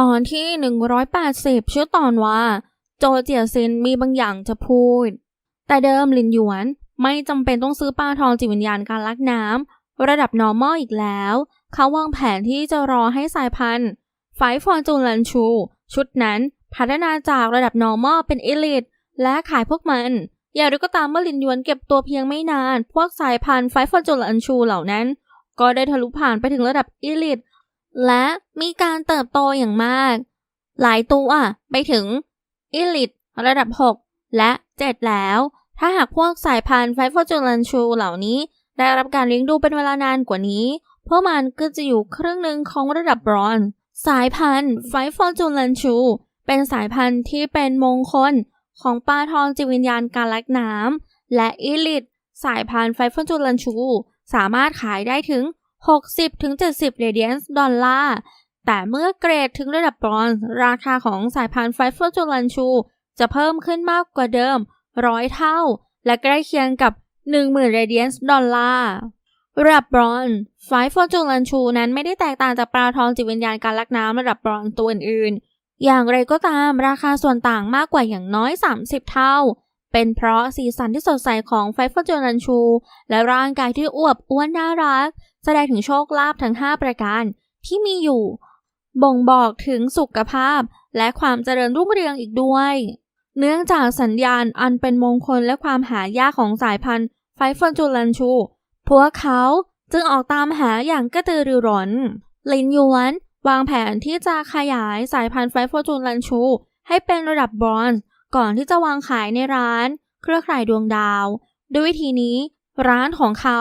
ตอนที่ 180 ชื่อตอนว่า โจเจียซินมีบางอย่างจะพูด แต่เดิมลินหยวนไม่จำเป็นต้องซื้อปลาทองจิตวิญญาณการลักน้ำระดับ normal อีกแล้ว เขาวางแผนที่จะรอให้สายพันธุ์ไฟฟอร์จูลันชู ชุดนั้นพัฒนาจากระดับ normal เป็น elite และขายพวกมันอย่างไรก็ตามเมื่อลินหยวนเก็บตัวเพียงไม่นาน พวกสายพันธุ์ไฟฟอร์จูลันชูเหล่านั้น ก็ได้ทะลุผ่านไปถึงระดับ elite และมีการเติบโตอย่างมาก หลายตัวไปถึง elite ระดับ 6 และ 7 แล้ว ถ้าหากพวกสายพันธุ์ไฟฟอจูลันชูเหล่านี้ ได้รับการเลี้ยงดูเป็นเวลานานกว่านี้ พวกมันก็จะอยู่ครึ่งหนึ่งของระดับบรอนสายพันธุ์ไฟฟอจูลันชู เป็นสายพันธุ์ที่เป็นมงคลของปลาทองจิตวิญญาณการลักน้ำและอีลิทสายพันธุ์ไฟฟอจูลันชู สามารถขายได้ถึง 60-70เรเดียนซ์ดอลลาร์ แต่เมื่อเกรดถึงระดับบรอนซ์ราคาของสายพันธุ์ไฟฟอร์จูลันชู จะเพิ่มขึ้นมากกว่าเดิมร้อยเท่า และใกล้เคียงกับ 10,000เรเดียนซ์ดอลลาร์ระดับบรอนซ์ไฟฟอร์จูลันชูนั้นไม่ได้แตกต่างจากปลาทองจิตวิญญาณการลักน้ำระดับบรอนซ์ตัวอื่นๆ อย่างไรก็ตามราคาส่วนต่างมากกว่าอย่างน้อย 30 เท่า เป็นเพราะสีสันที่สดใสของไฟฟอร์จูลันชู และร่างกายที่อวบอ้วนน่ารัก แสดงถึงโชคลาภทั้ง 5 ประการที่มีอยู่ บ่งบอกถึงสุขภาพและความเจริญรุ่งเรืองอีกด้วย เนื่องจากสัญญาณอันเป็นมงคลและความหายากของสายพันธุ์ไฟฟอนจูลันชู พวกเขาจึงออกตามหาอย่างกระตือรือร้น ลินยวนวางแผนที่จะขยายสายพันธุ์ไฟฟอนจูลันชู ให้เป็นระดับบรอนซ์ ก่อนที่จะวางขายในร้าน เครือข่ายดวงดาว ด้วยวิธีนี้ ร้านของเขา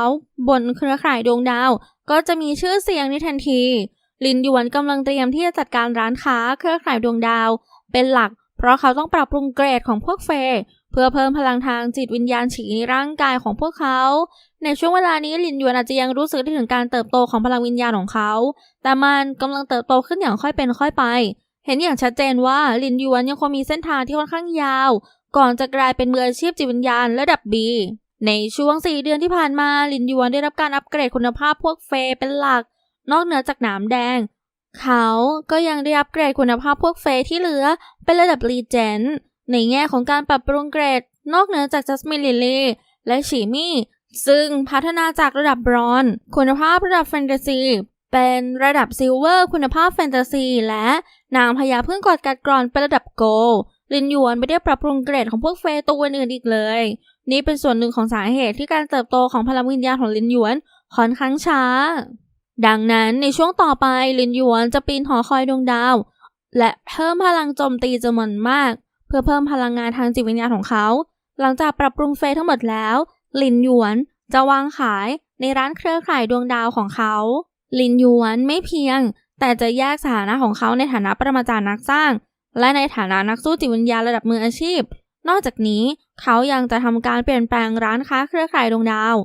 บนเครือข่ายดวงดาว ก็จะมีชื่อเสียงในทันที ลินหยวนกำลังเตรียมที่จะจัดการร้านค้าเครือข่ายดวงดาว เป็นหลัก เพราะเขาต้องปรับปรุงเกรดของพวกเฟยเพื่อเพิ่มพลังทางจิตวิญญาณฉีในร่างกายของพวกเขา ในช่วงเวลานี้ลินยวนอาจจะยังรู้สึกได้ถึงการเติบโตของพลังวิญญาณของเขา แต่มันกำลังเติบโตขึ้นอย่างค่อยเป็นค่อยไป เห็นอย่างชัดเจนว่าลินยวนยังคงมีเส้นทางที่ค่อนข้างยาว ก่อนจะกลายเป็นมืออาชีพจิตวิญญาณระดับ B ในช่วง 4 เดือนที่ผ่านมาลินยวนได้รับการอัปเกรดคุณภาพพวกเฟเป็นหลัก นอกเหนือจากหนามแดง เขาก็ยังได้อัปเกรดคุณภาพพวกเฟที่เหลือเป็นระดับรีเจนในแง่ของการปรับปรุงเกรด นอกเหนือจากจัสมินลิลีและฉีมี่ซึ่งพัฒนาจากระดับบรอน คุณภาพระดับแฟนตาซี เป็นระดับซิลเวอร์คุณภาพแฟนตาซี และนางพญาพึ่งกอดกัดกรอนเป็นระดับโกลลินยวนไม่ได้ปรับปรุงเกรดของพวกเฟตัวอื่นอีกเลย นี่เป็นส่วนหนึ่งของสาเหตุที่การเติบโตของพลังวิญญาณของลินยวนค่อนข้างช้า ดังนั้นในช่วงต่อไปลินยวนจะปีนหอคอยดวงดาว และเพิ่มพลังโจมตีจำนวนมาก เพื่อเพิ่มพลังงานทางจิตวิญญาณของเขา หลังจากปรับปรุงเฟทั้งหมดแล้ว ลินยวนจะวางขายในร้านเครือข่ายดวงดาวของเขา ลินยวนไม่เพียง แต่จะแยกสถานะของเขาในฐานะประมาจารย์นักสร้าง และในฐานะนักสู้จิตวิญญาณระดับมืออาชีพ นอกจากนี้เขายังจะทำการเปลี่ยนแปลงร้านค้าเครือข่ายดวงดาว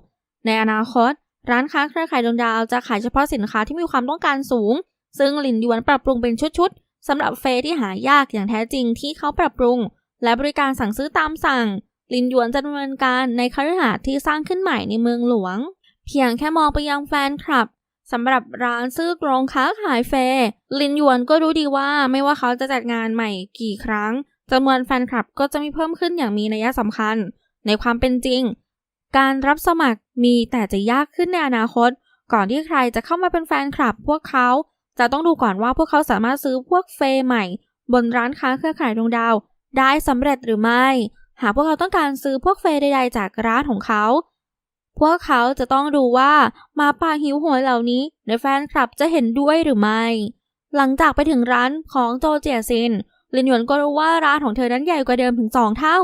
ในอนาคต ร้านค้าเครือข่ายดวงดาวจะขายเฉพาะสินค้าที่มีความต้องการสูง ซึ่งลินยวนปรับปรุงเป็นชุดๆสำหรับเฟที่หายากอย่างแท้จริงที่เขาปรับปรุง และบริการสั่งซื้อตามสั่ง ลินยวนจะดำเนินการในคฤหาสน์ที่สร้างขึ้นใหม่ในเมืองหลวง เพียงแค่มองไปยังแฟนคลับ สำหรับร้านซื้อกรงค้าขายเฟย์ลินยวนก็รู้ดีว่าไม่ว่าเขาจะจัดงานใหม่กี่ครั้งจำนวนแฟนคลับก็จะมีเพิ่มขึ้นอย่างมีนัยสำคัญ ในความเป็นจริง การรับสมัครมีแต่จะยากขึ้นในอนาคต ก่อนที่ใครจะเข้ามาเป็นแฟนคลับ พวกเขาจะต้องดูก่อนว่าพวกเขาสามารถซื้อพวกเฟย์ใหม่ บนร้านค้าเครือข่ายดวงดาว ได้สำเร็จหรือไม่ หากพวกเขาต้องการซื้อพวกเฟย์ใดๆจากร้านของเขา พวกเขาจะต้องดูว่าหมาป่าหิวโหยเหล่านี้ในแฟนคลับจะเห็นด้วยหรือไม่ หลังจากไปถึงร้านของโจเจียซินลินหยวนก็รู้ว่าร้านของเธอนั้นใหญ่กว่าเดิมถึงสองเท่า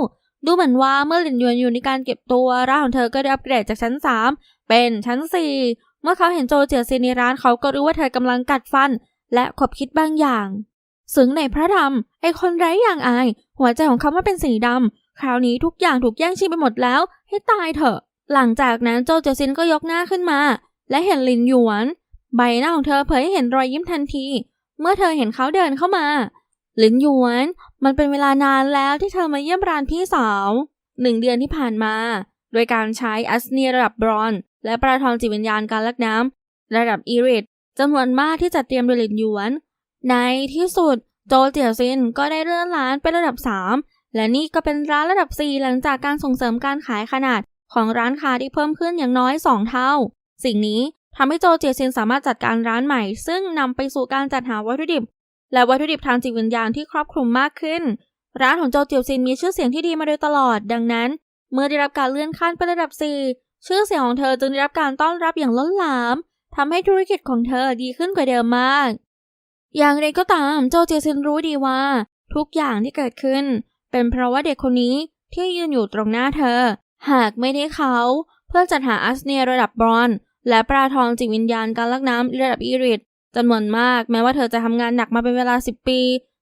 ดูเหมือนว่าเมื่อลินหยวนอยู่ในการเก็บตัวร้านของเธอก็ได้อัปเกรดจากชั้น 3 เป็นชั้น 4 เมื่อเขาเห็นโจเจียซินในร้านเขาก็รู้ว่าเธอกำลังกัดฟัน และขบคิดบางอย่างสึงในพระธรรมไอคนไร้อย่างอาย หัวใจของเขาไม่เป็นสีดำคราวนี้ทุกอย่างถูกแย่งชิงไปหมดแล้ว ให้ตายเถอะ หลังจากนั้นโจเจียซินก็ยกหน้าขึ้นมา และเห็นลินหยวน ใบหน้าของเธอเผยให้เห็นรอยยิ้มทันที เมื่อเธอเห็นเขาเดินเข้ามาลินหยวน มันเป็นเวลานานแล้วที่เธอมาเยี่ยมร้านพี่สาวหนึ่งเดือนที่ผ่านมา โดยการใช้อัสเนียระดับบรอน และปลาทองจิตวิญญาณการลักน้ำระดับอีริดจำนวนมากที่จัดเตรียมโดยลินหยวน ในที่สุดโจเจียซินก็ได้เลื่อนร้านเป็นระดับ 3 และนี่ก็เป็นร้านระดับ 4 หลังจากการส่งเสริมการขายขนาด ของร้านค้าที่เพิ่มขึ้นอย่างน้อย 2 เท่า สิ่งนี้ทำให้โจเจียซินสามารถจัดการร้านใหม่ ซึ่งนำไปสู่การจัดหาวัตถุดิบ และวัตถุดิบทางจิตวิญญาณที่ครอบคลุมมากขึ้น ร้านของโจเจียซินมีชื่อเสียงที่ดีมาโดยตลอด ดังนั้น เมื่อได้รับการเลื่อนขั้นเป็นระดับ 4 ชื่อเสียงของเธอจึงได้รับการต้อนรับอย่างล้นหลามทำให้ธุรกิจของเธอดีขึ้นกว่าเดิมมาก อย่างไรก็ตามโจเจียซินรู้ดีว่า ทุกอย่างที่เกิดขึ้น เป็นเพราะว่าเด็กคนนี้ที่ยืนอยู่ตรงหน้าเธอ หากไม่ได้เขา เพื่อจัดหาอัสเนียระดับบรอนซ์และปลาทองจิตวิญญาณการลักน้ำระดับอีริตจำนวนมากแม้ว่าเธอจะทำงานหนักมาเป็นเวลา 10 ปี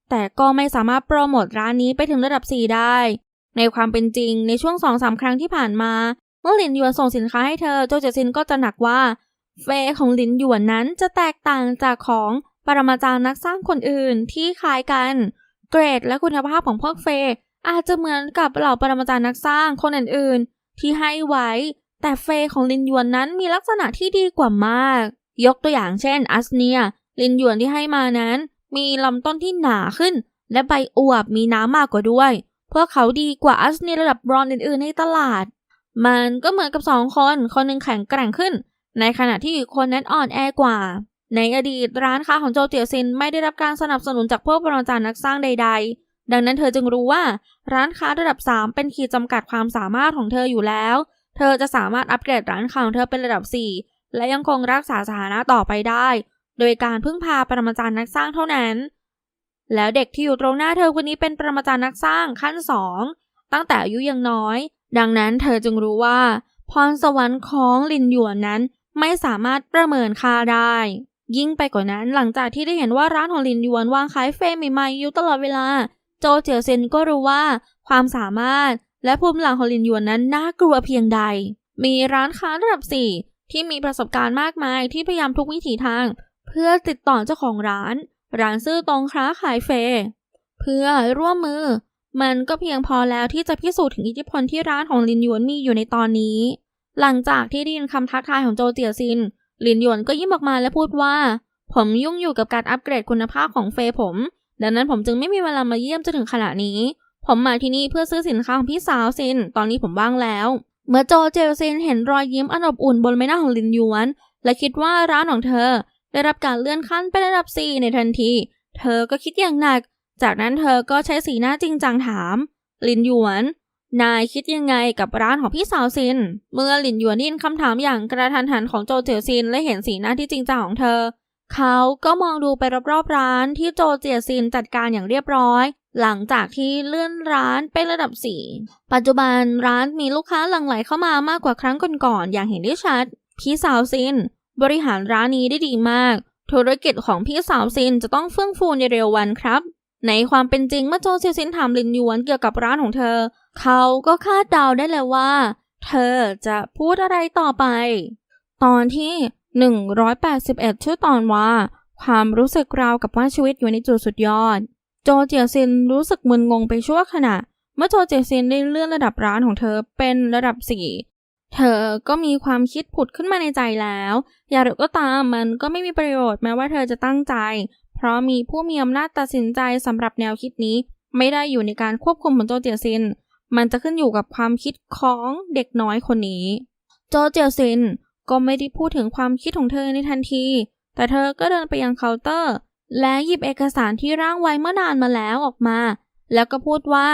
แต่ก็ไม่สามารถโปรโมทร้านนี้ไปถึงระดับ 4 ได้ ในความเป็นจริงในช่วง2-3ครั้งที่ผ่านมา เมื่อหลินหยวนส่งสินค้าให้เธอโจเจซินก็จะหนักว่า เฟของหลินหยวนนั้นจะแตกต่างจากของปรมาจารย์นักสร้างคนอื่นที่คล้ายกัน เกรดและคุณภาพของพวกเฟ อาจจะเหมือนกับเหล่าปรมาจารย์นักสร้างคนอื่นๆ ที่ให้ไว้ แต่เฟของลินหยวนนั้นมีลักษณะที่ดีกว่ามาก ยกตัวอย่างเช่นอัสเนีย ลินหยวนที่ให้มานั้น มีลำต้นที่หนาขึ้น และใบอวบมีน้ำมากกว่าด้วยพวกเขาดีกว่าอัสเนียระดับบรอนซ์อื่นๆในตลาด มันก็เหมือนกับสองคน คนหนึ่งแข็งแกร่งขึ้น ในขณะที่อีกคนนั้นอ่อนแอกว่า ในอดีตร้านค้าของโจเตียวซินไม่ได้รับการสนับสนุนจากพวกปรมาจารย์นักสร้างใด ๆ ดังนั้นเธอจึงรู้ว่าร้านค้าระดับ 3 เป็นขีดจำกัดความสามารถของเธออยู่แล้ว เธอจะสามารถอัปเกรดร้านค้าของเธอเป็นระดับ 4 และยังคงรักษาสถานะต่อไปได้ โดยการพึ่งพาปรมาจารย์นักสร้างเท่านั้น แล้วเด็กที่อยู่ตรงหน้าเธอคนนี้เป็นปรมาจารย์นักสร้างขั้นสองตั้งแต่อายุยังน้อย ดังนั้นเธอจึงรู้ว่า พรสวรรค์ของลินหยวนนั้นไม่สามารถประเมินค่าได้ ยิ่งไปกว่านั้นหลังจากที่ได้เห็นว่าร้านของลินหยวนวางขายเฟรมใหม่ๆอยู่ตลอดเวลา โจเจียวเซนก็รู้ว่า ความสามารถและภูมิหลังของลินยวนนั้นน่ากลัวเพียงใด มีร้านค้าระดับ 4 ที่มีประสบการณ์มากมายที่พยายามทุกวิถีทาง เพื่อติดต่อเจ้าของร้าน ร้านซื่อตรงค้าขายเฟ เพื่อร่วมมือ มันก็เพียงพอแล้วที่จะพิสูจน์ถึงอิทธิพลที่ร้านของลินยวนมีอยู่ในตอนนี้ หลังจากที่ได้ยินคำทักทายของโจเจียวซินลินยวนก็ยิ้มออกมาและพูดว่า ผมยุ่งอยู่กับการอัปเกรดคุณภาพของเฟผม ดังนั้นผมจึงไม่มีเวลามาเยี่ยมจนถึงขณะนี้ ผมมาที่นี่เพื่อซื้อสินค้าของพี่สาวซิน ตอนนี้ผมว่างแล้ว เมื่อโจเจลซินเห็นรอยยิ้มอันอบอุ่นบนใบหน้าของลินหยวน และคิดว่าร้านของเธอ ได้รับการเลื่อนขั้นเป็นระดับ 4 ในทันที เธอก็คิดอย่างหนัก จากนั้นเธอก็ใช้สีหน้าจริงจังถาม ลินหยวน นายคิดยังไงกับร้านของพี่สาวซิน เมื่อลินหยวนได้ยินคำถามอย่างกระทันหันของโจเจียวซินและเห็นสีหน้าที่จริงจังของเธอ เขาก็มองดูไปรอบๆร้านที่โจเจียซินจัดการอย่างเรียบร้อย หลังจากที่เลื่อนร้านเป็นระดับ 4 ปัจจุบันร้านมีลูกค้าหลั่งไหลเข้ามามากกว่าครั้งก่อนๆอย่างเห็นได้ชัด พี่สาวซิน บริหารร้านนี้ได้ดีมาก ธุรกิจของพี่สาวซินจะต้องเฟื่องฟูในเร็ววันครับ ในความเป็นจริงเมื่อโจเซียซินถามลินหยวนเกี่ยวกับร้านของเธอ เขาก็คาดเดาได้เลยว่า เธอจะพูดอะไรต่อไป ตอนที่ 181 ชื่อตอนว่า ความรู้สึกราวกับว่าชีวิตอยู่ในจุดสุดยอด โจเจียซินรู้สึกมึนงงไปชั่วขณะ เมื่อโจเจียซินได้เลื่อนระดับร้านของเธอเป็นระดับ 4 เธอก็มีความคิดผุดขึ้นมาในใจแล้ว อย่างไรก็ตามมันก็ไม่มีประโยชน์แม้ว่าเธอจะตั้งใจ เพราะมีผู้มีอำนาจตัดสินใจสำหรับแนวคิดนี้ ไม่ได้อยู่ในการควบคุมของโจเจียซิน มันจะขึ้นอยู่กับความคิดของเด็กน้อยคนนี้ โจเจียซิน ก็ไม่ได้พูดถึงความคิดของเธอในทันที แต่เธอก็เดินไปยังเคาน์เตอร์ และหยิบเอกสารที่ร่างไว้เมื่อนานมาแล้วออกมา แล้วก็พูดว่า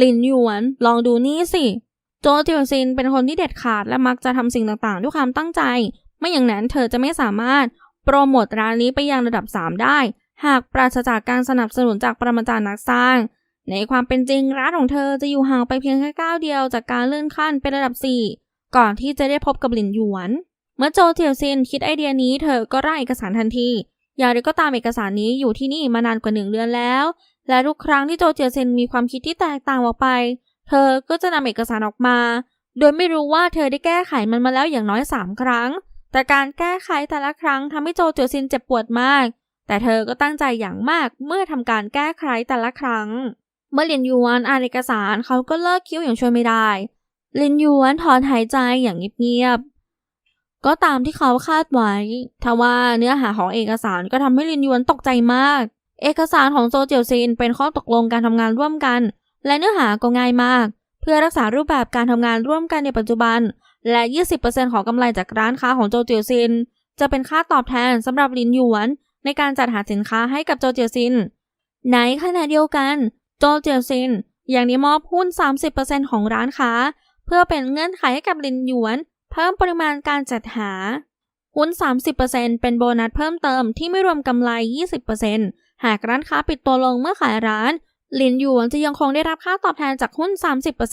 ลินหยวน ลองดูนี่สิ โจเจียวซินเป็นคนที่เด็ดขาดและมักจะทำสิ่งต่างๆ ด้วยความตั้งใจ ไม่อย่างนั้นเธอจะไม่สามารถโปรโมทร้านนี้ไปยังระดับ 3 ได้ หากปราศจากการสนับสนุนจากปรมาจารย์นักสร้าง ในความเป็นจริงร้านของเธอจะอยู่ห่างไปเพียงแค่ก้าวเดียวจากการเลื่อนขั้นเป็นระดับ 4 ก่อนที่จะได้พบกับหลินหยวน เมื่อโจเทียวซินคิดไอเดียนี้เธอก็ร่างเอกสารทันที อย่างไรก็ตามเอกสารนี้อยู่ที่นี่มานานกว่าหนึ่งเดือนแล้ว และทุกครั้งที่โจเจียซินมีความคิดที่แตกต่างออกไป เธอก็จะนำเอกสารออกมา โดยไม่รู้ว่าเธอได้แก้ไขมันมาแล้วอย่างน้อย 3 ครั้ง แต่การแก้ไขแต่ละครั้งทำให้โจเจียวซินเจ็บปวดมาก แต่เธอก็ตั้งใจอย่างมากเมื่อทำการแก้ไขแต่ละครั้ง เมื่อเลียนยวนอ่านเอกสารเขาก็เลิกคิ้วอย่างช่วยไม่ได้ ลินยวนถอนหายใจอย่างเงียบๆ ก็ตามที่เขาคาดไว้ทว่าเนื้อหาของเอกสารก็ทำให้ลินยวนตกใจมาก เอกสารของโจเจียวซินเป็นข้อตกลงการทำงานร่วมกัน และเนื้อหาก็ง่ายมาก เพื่อรักษารูปแบบการทำงานร่วมกันในปัจจุบัน และ 20%ของกำไรจากร้านค้าของโจเจียวซิน จะเป็นค่าตอบแทนสำหรับลินหยวน ในการจัดหาสินค้าให้กับโจเจียวซิน ในขณะเดียวกัน โจเจียวซินยังได้มอบหุ้น 30%ของร้านค้า เพื่อเป็นเงื่อนไขให้กับลินหยวน เพิ่มปริมาณการจัดหา หุ้น 30%เป็นโบนัสเพิ่มเติมที่ไม่รวมกำไร 20%หากร้านค้าปิดตัวลงเมื่อขายร้านลินหยวนจะยังคงได้รับค่าตอบแทนจากหุ้น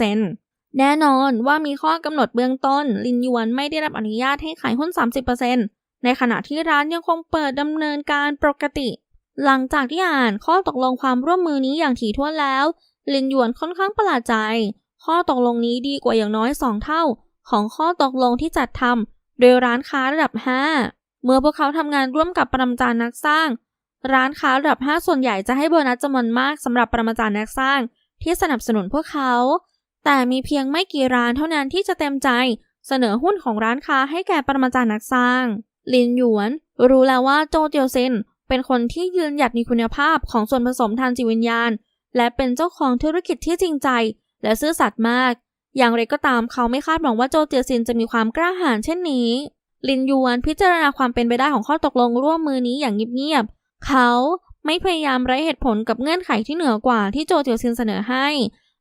30%แน่นอนว่ามีข้อกำหนดเบื้องต้น ลินหยวนไม่ได้รับอนุญาตให้ขายหุ้น 30%ในขณะที่ร้านยังคงเปิดดำเนินการปกติ หลังจากที่อ่านข้อตกลงความร่วมมือนี้อย่างถี่ถ้วนแล้ว ลินหยวนค่อนข้างประหลาดใจ ข้อตกลงนี้ดีกว่าอย่างน้อย 2 เท่า ของข้อตกลงที่จัดทำโดยร้านค้าระดับ 5 เมื่อพวกเขาทำงานร่วมกับปรมาจารย์นักสร้าง ร้านค้าระดับ 5 ส่วนใหญ่จะให้โบนัสจำนวนมากสำหรับปรมาจารย์นักสร้าง ที่สนับสนุนพวกเขา แต่มีเพียงไม่กี่ร้านเท่านั้นที่จะเต็มใจ เสนอหุ้นของร้านค้าให้แก่ปรมาจารย์นักสร้างลินหยวน รู้แล้วว่าโจเจียวเซนเป็นคนที่ยืนหยัดในคุณภาพของส่วนผสมทางจิตวิญญาณ และเป็นเจ้าของธุรกิจที่จริงใจ และซื่อสัตย์มาก อย่างไรก็ตามเขาไม่คาดหวังว่าโจเจียซินจะมีความกล้าหาญเช่นนี้ ลินยวนพิจารณาความเป็นไปได้ของข้อตกลงร่วมมือนี้อย่างเงียบๆ เขาไม่พยายามไร้เหตุผลกับเงื่อนไขที่เหนือกว่าที่โจเจียซินเสนอให้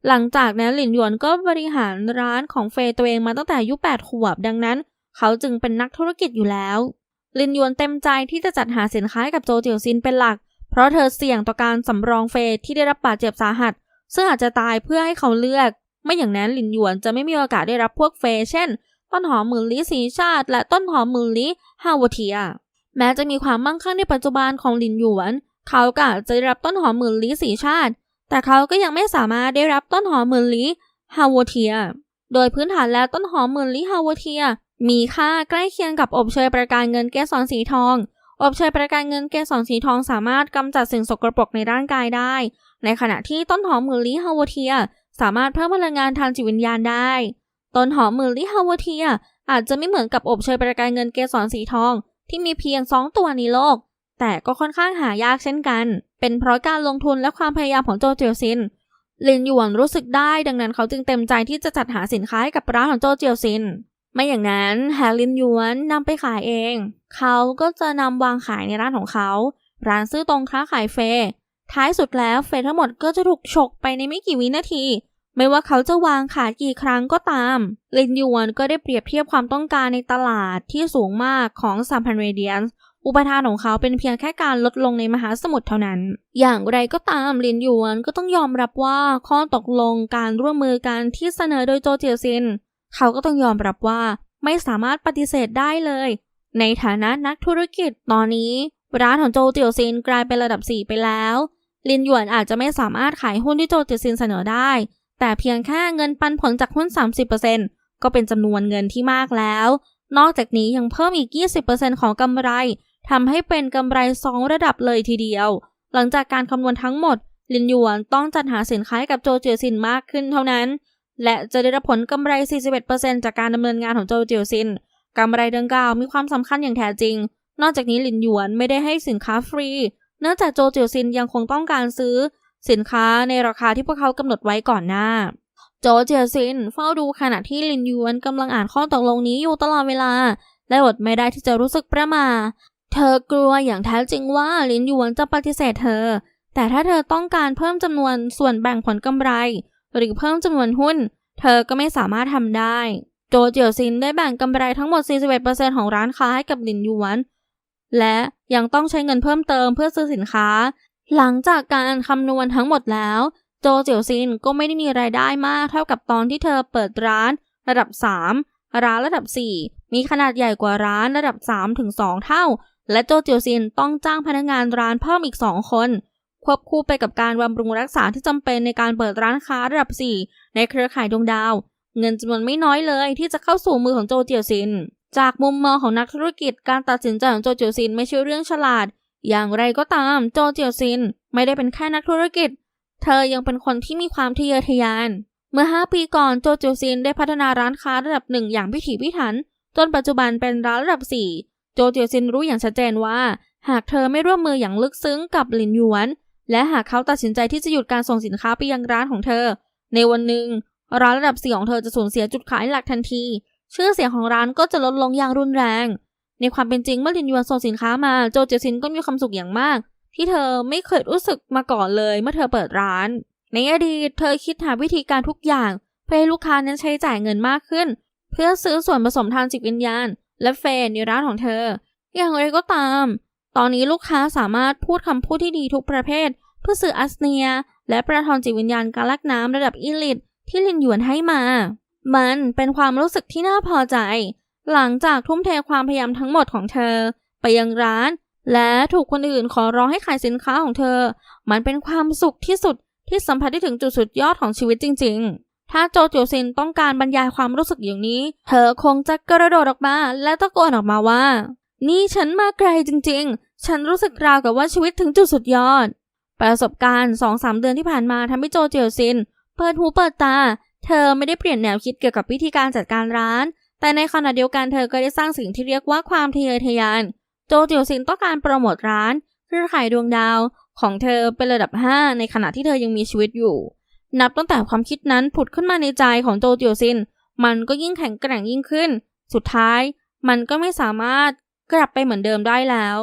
หลังจากนั้นหลินยวนก็บริหารร้านของเฟยตัวเองมาตั้งแต่อายุ8ขวบดังนั้น เขาจึงเป็นนักธุรกิจอยู่แล้วลินยวนเต็มใจที่จะจัดหาสินค้าให้กับโจเจียวซินเป็นหลัก เพราะเธอเสี่ยงต่อการสำรองเฟยที่ได้รับบาดเจ็บสาหัส ซึ่งอาจจะตายเพื่อให้เขาเลือก ไม่อย่างนั้นหลินหยวนจะไม่มีโอกาสได้รับพวกเฟยเช่น ต้นหอมหมื่นลี้สีชาติ และต้นหอมหมื่นลี้ฮาวเทีย แม้จะมีความมั่งคั่งในปัจจุบันของหลินหยวน เขาก็อาจจะได้รับต้นหอมหมื่นลี้สีชาติ แต่เขาก็ยังไม่สามารถได้รับต้นหอมหมื่นลี้ฮาวเทีย โดยพื้นฐานแล้วต้นหอมหมื่นลี้ฮาวเทีย มีค่าใกล้เคียงกับอบเชยประกายเงินเกสรสีทองอบเชยประกายเงินเกสรสีทองสามารถกำจัดสิ่งสกปรกในร่างกายได้ ในขณะที่ต้นหอมมื่นลี้ฮาวเทีย สามารถเพิ่มพลังงานทางจิตวิญญาณได้ ต้นหอมมื่นลี้ฮาวเทีย อาจจะไม่เหมือนกับอบเชยประกายเงินเกสรสีทอง ที่มีเพียง 2 ตัวในโลก แต่ก็ค่อนข้างหายากเช่นกัน เป็นเพราะการลงทุนและความพยายามของโจเจียวซินลินหยวนรู้สึกได้ดังนั้นเขาจึงเต็มใจที่จะจัดหาสินค้าให้กับร้านของโจเจียวซินไม่อย่างนั้นหากลินหยวนนำไปขายเอง เขาก็จะนำวางขายในร้านของเขา ร้านซื้อตรงค้าขายเฟ ท้ายสุดแล้วเฟย์ทั้งหมดก็จะถูกฉกไปในไม่กี่วินาที ไม่ว่าเขาจะวางขากี่ครั้งก็ตามลินยวนก็ได้เปรียบเทียบความต้องการในตลาดที่สูงมากของซัมพันเรเดียนอุปทานของเขาเป็นเพียงแค่การลดลงในมหาสมุทรเท่านั้น อย่างไรก็ตามลินยวนก็ต้องยอมรับว่าข้อตกลงการร่วมมือกันที่เสนอโดยโจเจียซิน เขาก็ต้องยอมรับว่าไม่สามารถปฏิเสธได้เลย ในฐานะนักธุรกิจตอนนี้ ร้านของโจเจียวซินกลายเป็นระดับ 4 ไปแล้ว ลินหยวนอาจจะไม่สามารถขายหุ้นที่โจจียวซินเสนอได้ แต่เพียงแค่เงินปันผลจากหุ้น 30%ก็เป็นจำนวนเงินที่มากแล้ว นอกจากนี้ยังเพิ่มอีก 20%ของกำไรทำให้เป็นกำไร2ระดับเลยทีเดียว หลังจากการคำนวณทั้งหมด ลินหยวนต้องจัดหาสินค้าให้กับโจเจียวซินมากขึ้นเท่านั้น และจะได้รับผลกำไร 41%จากการดำเนินงานของโจเจียวซินกำไรดังกล่าวมีความสำคัญอย่างแท้จริง นอกจากนี้ลินหยวนไม่ได้ให้สินค้าฟรี เนื่องจากโจเจียวซินยังคงต้องการซื้อสินค้าในราคาที่พวกเขากำหนดไว้ก่อนหน้า โจเจียวซินเฝ้าดูขณะที่ลินยวนกำลังอ่านข้อตกลงนี้อยู่ตลอดเวลา และอดไม่ได้ที่จะรู้สึกประหมา เธอกลัวอย่างแท้จริงว่าลินยวนจะปฏิเสธเธอ แต่ถ้าเธอต้องการเพิ่มจำนวนส่วนแบ่งผลกำไร หรือเพิ่มจำนวนหุ้น เธอก็ไม่สามารถทำได้ โจเจียวซินได้แบ่งกำไรทั้งหมด 41%ของร้านค้าให้กับลินหยวน และยังต้องใช้เงินเพิ่มเติมเพื่อซื้อสินค้า หลังจากการคำนวณทั้งหมดแล้ว โจเจียวซินก็ไม่ได้มีรายได้มากเท่ากับตอนที่เธอเปิดร้านระดับ 3 ร้านระดับ 4 มีขนาดใหญ่กว่าร้านระดับ3ถึง2เท่า และโจเจียวซินต้องจ้างพนักงานร้านเพิ่มอีก 2 คนควบคู่ไปกับการบำรุงรักษาที่จำเป็นในการเปิดร้านค้าระดับ 4 ในเครือข่ายดวงดาว เงินจำนวนไม่น้อยเลยที่จะเข้าสู่มือของโจเจียวซิน จากมุมมองของนักธุรกิจการตัดสินใจของโจเจียวซินไม่ใช่เรื่องฉลาด อย่างไรก็ตามโจเจียวซินไม่ได้เป็นแค่นักธุรกิจ เธอยังเป็นคนที่มีความทะเยอทะยาน เมื่อ 5 ปีก่อนโจเจียวซินได้พัฒนาร้านค้าระดับหนึ่งอย่างพิถีพิถัน จนปัจจุบันเป็นร้านระดับ 4 โจเจียวซินรู้อย่างชัดเจนว่า หากเธอไม่ร่วมมืออย่างลึกซึ้งกับหลินหยวน และหากเขาตัดสินใจที่จะหยุดการส่งสินค้าไปยังร้านของเธอ ในวันหนึ่งร้านระดับสี่ของเธอจะสูญเสียจุดขายหลักทันที ชื่อเสียงของร้านก็จะลดลงอย่างรุนแรง ในความเป็นจริงเมื่อลินยวนส่งสินค้ามาโจเจซินก็มีความสุขอย่างมาก ที่เธอไม่เคยรู้สึกมาก่อนเลยเมื่อเธอเปิดร้าน ในอดีตเธอคิดหาวิธีการทุกอย่าง เพื่อให้ลูกค้านั้นใช้จ่ายเงินมากขึ้น เพื่อซื้อส่วนผสมทางจิตวิญญาณ และเฟนในร้านของเธอ อย่างไรก็ตาม ตอนนี้ลูกค้าสามารถพูดคำพูดที่ดีทุกประเภท เพื่อซื้ออัสเนีย และประทอนจิตวิญญาณการลักน้ำระดับอีลิตที่ลินหยวนให้มา มันเป็นความรู้สึกที่น่าพอใจ หลังจากทุ่มเทความพยายามทั้งหมดของเธอ ไปยังร้าน และถูกคนอื่นขอร้องให้ขายสินค้าของเธอ มันเป็นความสุขที่สุดที่สัมผัสได้ถึงจุดสุดยอดของชีวิตจริง ๆ ถ้าโจโจซินต้องการบรรยายความรู้สึกอย่างนี้ เธอคงจะกระโดดออกมาและตะโกนออกมาว่า นี่ฉันมาไกลจริง ๆ ฉันรู้สึกราวกับว่าชีวิตถึงจุดสุดยอด ประสบการณ์สองสามเดือนที่ผ่านมาทำให้โจเจียวซินเปิดหูเปิดตา เธอไม่ได้เปลี่ยนแนวคิดเกี่ยวกับวิธีการจัดการร้าน แต่ในขณะเดียวกันเธอก็ได้สร้างสิ่งที่เรียกว่าความทะเยอทะยาน โจจียวซินต้องการโปรโมทร้านเครือข่ายดวงดาวของเธอเป็นระดับ 5 ในขณะที่เธอยังมีชีวิตอยู่ นับตั้งแต่ความคิดนั้นผุดขึ้นมาในใจของโจจียวซิน มันก็ยิ่งแข็งแกร่งยิ่งขึ้น สุดท้าย มันก็ไม่สามารถกลับไปเหมือนเดิมได้แล้ว